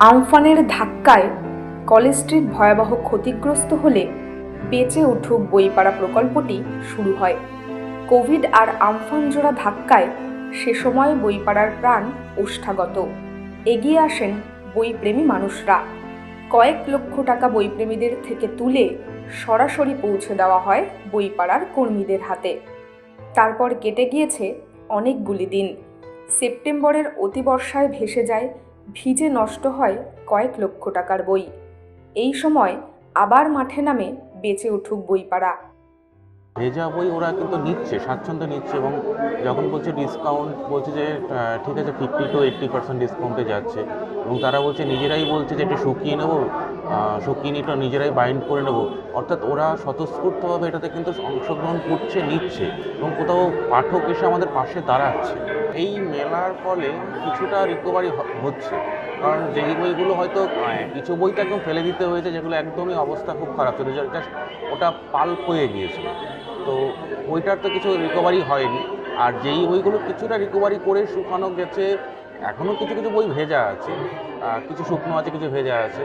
আমফানের ধাক্কায় college street ভয়াবহ ক্ষতিগ্রস্ত হলে বেঁচে উঠুক বইপাড়া প্রকল্পটি শুরু হয়। কোভিড আর আমফান জোড়া ধাক্কায় সে সময় বইপাড়ার প্রাণ ওষ্ঠাগত। এগিয়ে আসেন বইপ্রেমী মানুষরা। কয়েক লক্ষ টাকা বইপ্রেমীদের থেকে তুলে সরাসরি পৌঁছে দেওয়া হয় বইপাড়ার কর্মীদের হাতে। তারপর কেটে গিয়েছে অনেকগুলি দিন। সেপ্টেম্বরের অতিবর্ষায় ভেসে যায়, ভিজে নষ্ট হয় কয়েক লক্ষ টাকার বই। এই সময় আবার মাঠে নামে বেঁচে উঠুক বইপাড়া। ভেজা বই ওরা কিন্তু নিচ্ছে, স্বাচ্ছন্দ্য নিচ্ছে এবং যখন বলছে ডিসকাউন্ট বলছে যে ঠিক আছে ফিফটি টু এইট্টি পার্সেন্ট ডিসকাউন্টে যাচ্ছে। এবং তারা বলছে, নিজেরাই বলছে যে এটা শুকিয়ে নেব শুকিয়ে নিয়ে একটু নিজেরাই বাইন্ড করে নেব। অর্থাৎ ওরা স্বতঃস্ফূর্তভাবে এটাতে কিন্তু অংশগ্রহণ করছে, নিচ্ছে এবং কোথাও পাঠক এসে আমাদের পাশে দাঁড়াচ্ছে। এই মেলার ফলে কিছুটা রিকভারি হচ্ছে। কারণ যেই বইগুলো হয়তো কিছু বই তো একদম ফেলে দিতে হয়েছে, যেগুলো একদমই অবস্থা খুব খারাপ। ছিল যেটা ওটা পাল্প হয়ে গিয়েছিল। তো ওইটার তো কিছু রিকভারি হয়নি। আর যেই বইগুলো কিছুটা রিকভারি করে শুকানো গেছে এখনও কিছু কিছু বই ভেজা আছে কিছু শুকনো আছে, কিছু ভেজা আছে।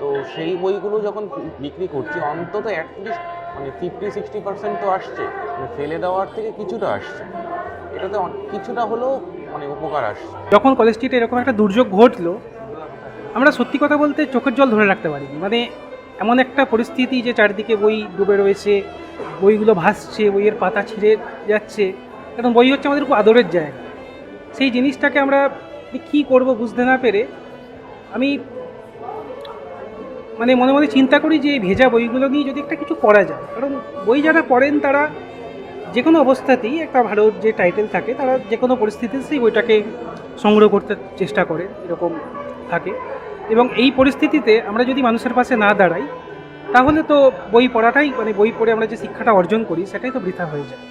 তো সেই বইগুলো যখন বিক্রি করছি, অন্তত অ্যাটলিস্ট মানে ফিফটি সিক্সটি পার্সেন্ট তো আসছে। মানে ফেলে দেওয়ার থেকে কিছুটা আসছে। এটাতে কিছুটা হলেও মানে উপকার আসছে। যখন কলেজ স্ট্রিটে এরকম একটা দুর্যোগ ঘটলো, আমরা সত্যি কথা বলতে চোখের জল ধরে রাখতে পারিনি। মানে এমন একটা পরিস্থিতি যে চারিদিকে বই ডুবে রয়েছে, বইগুলো ভাসছে, বইয়ের পাতা ছিঁড়ে যাচ্ছে। এখন বই হচ্ছে আমাদের খুব আদরের জায়গা। সেই জিনিসটাকে আমরা কী করব বুঝতে না পেরে আমি মানে মনে মনে চিন্তা করি যে এই ভেজা বইগুলো নিয়ে যদি একটা কিছু করা যায়। কারণ বই যারা পড়েন তারা যে কোনো অবস্থাতেই একটা ভালো যে টাইটেল থাকে, তারা যে কোনো পরিস্থিতিতে সেই বইটাকে সংগ্রহ করতে চেষ্টা করে, এরকম থাকে। এবং এই পরিস্থিতিতে আমরা যদি মানুষের পাশে না দাঁড়াই, তাহলে তো বই পড়াটাই মানে বই পড়ে আমরা যে শিক্ষাটা অর্জন করি, সেটাই তো বৃথা হয়ে যায়।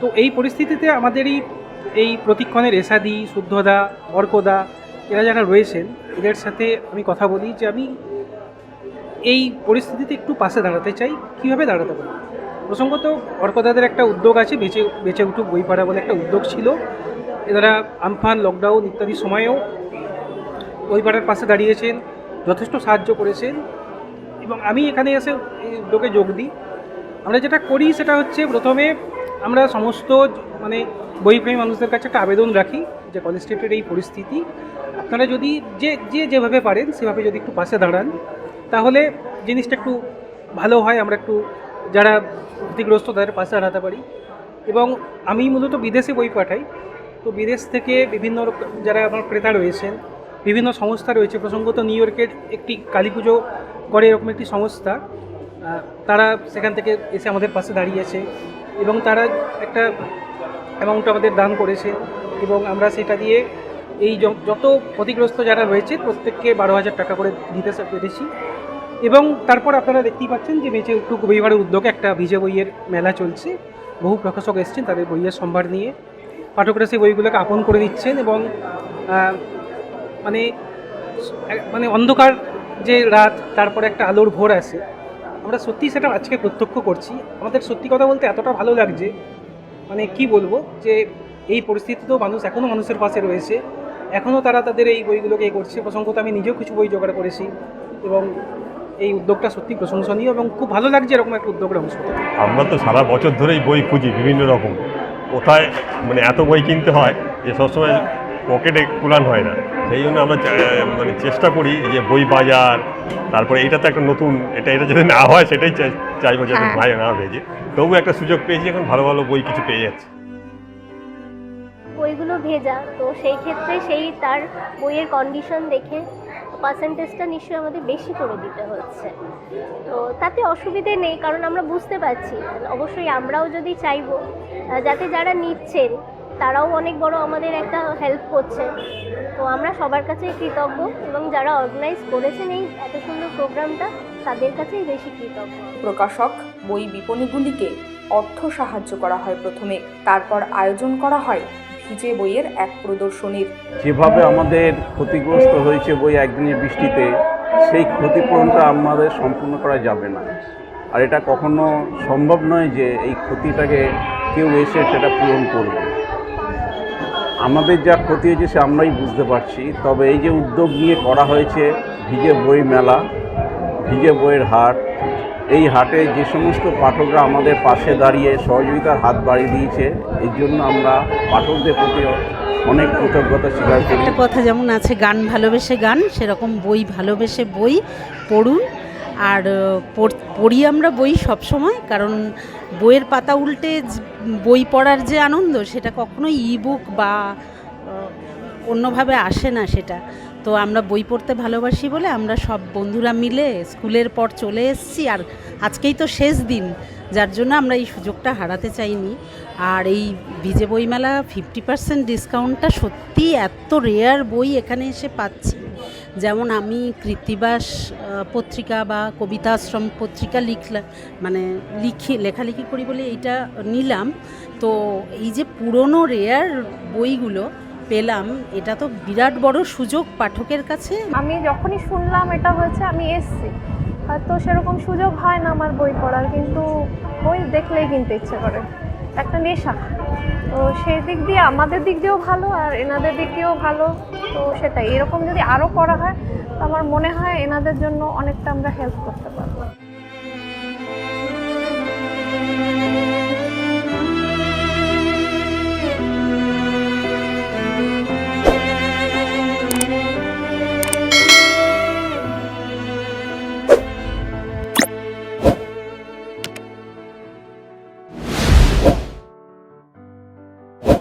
তো এই পরিস্থিতিতে আমাদেরই এই প্রতিক্ষণের এসাদি শুদ্ধদা অর্কদা এরা যারা রয়েছেন, এদের সাথে আমি কথা বলি যে আমি এই পরিস্থিতিতে একটু পাশে দাঁড়াতে চাই। কীভাবে দাঁড়াতে পারি? প্রসঙ্গত অর্কদাদের একটা উদ্যোগ আছে, বেঁচে বেঁচে উঠুক বই পড়া বলে একটা উদ্যোগ ছিল। এনারা আমফান লকডাউন ইত্যাদি সময়েও বই পড়ার পাশে দাঁড়িয়েছেন, যথেষ্ট সাহায্য করেছেন এবং আমি এখানে এসে এই উদ্যোগে যোগ দিই। আমরা যেটা করি সেটা হচ্ছে প্রথমে আমরা সমস্ত মানে বইপ্রেমী মানুষদের কাছে একটা আবেদন রাখি যে কলেজ স্ট্রিটের এই পরিস্থিতি। আপনারা যদি যে যে যেভাবে পারেন, সেভাবে যদি একটু পাশে দাঁড়ান, তাহলে জিনিসটা একটু ভালো হয়। আমরা একটু যারা ক্ষতিগ্রস্ত, তাদের পাশে দাঁড়াতে পারি। এবং আমি মূলত বিদেশে বই পাঠাই। তো বিদেশ থেকে বিভিন্ন যারা আমার ক্রেতা রয়েছেন, বিভিন্ন সংস্থা রয়েছে, প্রসঙ্গত নিউ ইয়র্কের একটি কালী পুজো করে এরকম একটি সংস্থা তারা সেখান থেকে এসে আমাদের পাশে দাঁড়িয়েছে। এবং তারা একটা অ্যামাউন্ট আমাদের দান করেছে এবং আমরা সেটা দিয়ে এই যত ক্ষতিগ্রস্ত যারা রয়েছে প্রত্যেককে বারো হাজার টাকা করে দিতে পেরেছি। এবং তারপর আপনারা দেখতেই পাচ্ছেন যে বেঁচে একটু রবিবারের উদ্যোগে একটা ভিজে বইয়ের মেলা চলছে। বহু প্রকাশক এসছেন তাদের বইয়ের সম্ভার নিয়ে। পাঠকরা সেই বইগুলোকে আপন করে নিচ্ছেন এবং মানে মানে অন্ধকার যে রাত, তারপরে একটা আলোর ভোর আসে। আমরা সত্যি সেটা আজকে প্রত্যক্ষ করছি। আমাদের সত্যি কথা বলতে এতটা ভালো লাগছে মানে কি বলব, যে এই পরিস্থিতিতেও মানুষ এখনও মানুষের পাশে রয়েছে। এখনও তারা তাদের এই বইগুলোকে করছে। প্রসঙ্গত আমি নিজেও কিছু বই জোগাড় করেছি এবং এই উদ্যোগটা সত্যি প্রশংসনীয় এবং খুব ভালো লাগছে এরকম একটা উদ্যোগের অংশ। আমরা তো সারা বছর ধরেই বই খুঁজি বিভিন্ন রকম। কোথায় মানে এত বই কিনতে হয় যে সবসময় পকেটে কুলান হয় না। সেই জন্য আমরা মানে চেষ্টা করি যে বই বাজার তারপরে এটা তো একটা নতুন এটা এটা যদি না হয় সেটাই চাই- চাইব যাতে হ্যাঁ। ভাই না ভেজে। তবু একটা সুযোগ পেয়েছি এখন ভালো ভালো বই কিছু পেয়ে যাচ্ছে। বইগুলো ভেজা তো সেই ক্ষেত্রে সেই তার বইয়ের কন্ডিশন দেখে পার্সেন্টেজটা নিশ্চয়ই আমাদের বেশি করে দিতে হচ্ছে। তো তাতে অসুবিধে নেই কারণ আমরা বুঝতে পারছি। অবশ্যই আমরাও যদি চাইব যাতে যারা নিচ্ছেন তারাও অনেক বড় আমাদের একটা হেল্প করছে। তো আমরা সবার কাছেই কৃতজ্ঞ এবং যারা অর্গানাইজ করেছেন এই এত সুন্দর প্রোগ্রামটা তাদের কাছেই বেশি কৃতজ্ঞ। প্রকাশক বই বিপণীগুলিকে অর্থ সাহায্য করা হয় প্রথমে তারপর আয়োজন করা হয় ভিজে বইয়ের এক প্রদর্শনীর। যেভাবে আমাদের ক্ষতিগ্রস্ত হয়েছে বই একদিনের বৃষ্টিতে সেই ক্ষতিপূরণটা আমাদের সম্পূর্ণ করা যাবে না। আর এটা কখনো সম্ভব নয় যে এই ক্ষতিটাকে কেউ এসে সেটা পূরণ করবে। আমাদের যা ক্ষতি হয়েছে সে আমরাই বুঝতে পারছি। তবে এই যে উদ্যোগ নিয়ে করা হয়েছে ভিজে বই মেলা, ভিজে বইয়ের হাট, এই হাটে যে সমস্ত পাঠকরা আমাদের পাশে দাঁড়িয়ে সহযোগিতার হাত বাড়িয়ে দিয়েছে, এর জন্য আমরা পাঠকদের প্রতি অনেক কৃতজ্ঞতা স্বীকার করি। একটা কথা যেমন আছে, গান ভালোবেসে গান, সেরকম বই ভালোবেসে বই, পড়ুন। আর পড়- আমরা বই সব সময়, কারণ বইয়ের পাতা উল্টে বই পড়ার যে আনন্দ, সেটা কখনোই ইবুক বা অন্যভাবে আসে না সেটা। তো আমরা বই পড়তে ভালোবাসি বলে আমরা সব বন্ধুরা মিলে স্কুলের পর চলে এসেছি, আর আজকেই তো শেষ দিন, যার জন্য আমরা এই সুযোগটা হারাতে চাইনি। আর এই বিজে বইমেলা ফিফটি পার্সেন্ট ডিসকাউন্টটা সত্যি এত রেয়ার বই এখানে এসে পাচ্ছি। যেমন আমি কৃত্তিবাস পত্রিকা বা কবিতাশ্রম পত্রিকা লিখলাম মানে লিখি, লেখালেখি করি বলে এইটা নিলাম। তো এই যে পুরনো রেয়ার বইগুলো পেলাম, এটা তো বিরাট বড় সুযোগ পাঠকের কাছে। আমি যখনই শুনলাম এটা হয়েছে, আমি এসছি। হয়তো সেরকম সুযোগ হয় না আমার বই পড়ার, কিন্তু বই দেখলেই কিনতে ইচ্ছে করে। একটা নেশা। তো সেই দিক দিয়ে আমাদের দিক দিয়েও ভালো আর এনাদের দিক দিয়েও ভালো। তো সেটাই, এরকম যদি আরও করা হয়, তো আমার মনে হয় এনাদের জন্য অনেকটা আমরা হেল্প করতে পারব।